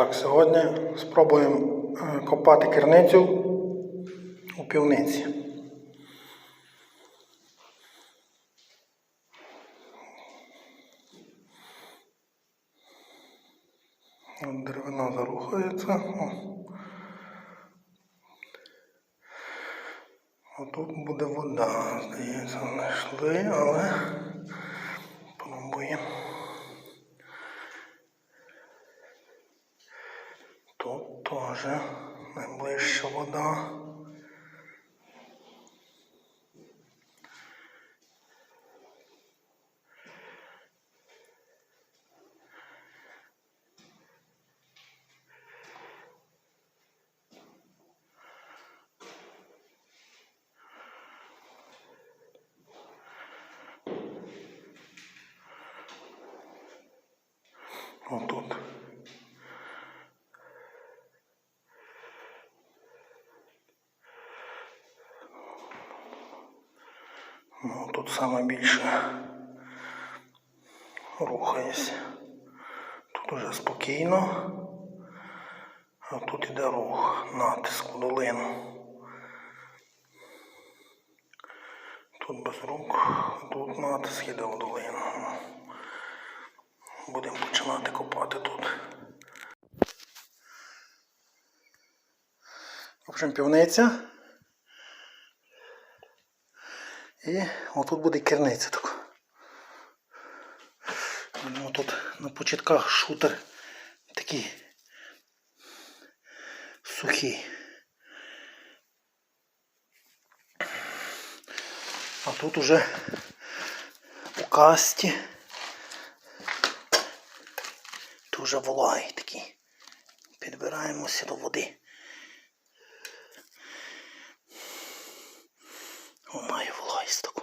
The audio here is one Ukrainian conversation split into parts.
Так, сьогодні спробуємо е, копати керницю у півниці. Деревина зарухається. О. Отут буде вода, здається, знайшли, але пробуємо. Теж найближча вода. Отут. Ну, тут саме більше рухається. Тут уже спокійно, а тут іде рух, натиск в долину. Тут без рук, тут натиск іде в долину. Будемо починати копати тут. В общем, півниця. І отут буде керниця така. Ну, тут на початках шутер такий сухий. А тут уже у касті тут вже такий. Підбираємося до води. Маю вологість таку.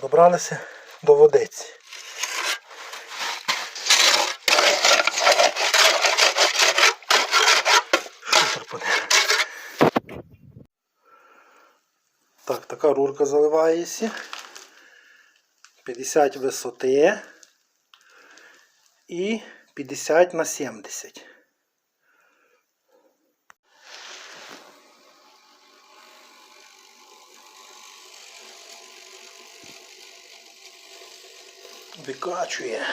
Добралися до водиці. Так, така рурка заливається. 50 висоти і 50 на 70. Викачує.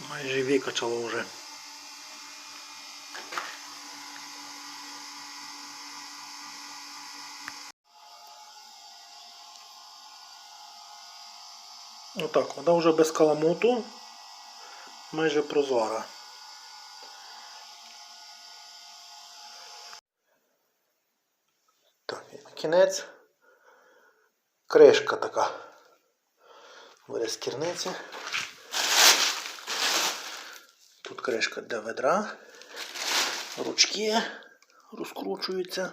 Майже викачало вже. Отак, вода вже без каламуту, майже прозора. Так, і на кінець кришка така. Буде з керниці. Тут кришка для ведра, ручки розкручуються.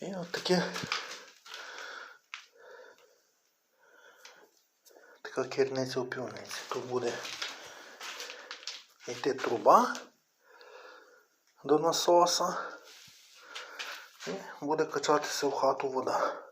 І от таке така керниця у півниці. Тут буде йти труба до насоса і буде качатися в хату вода.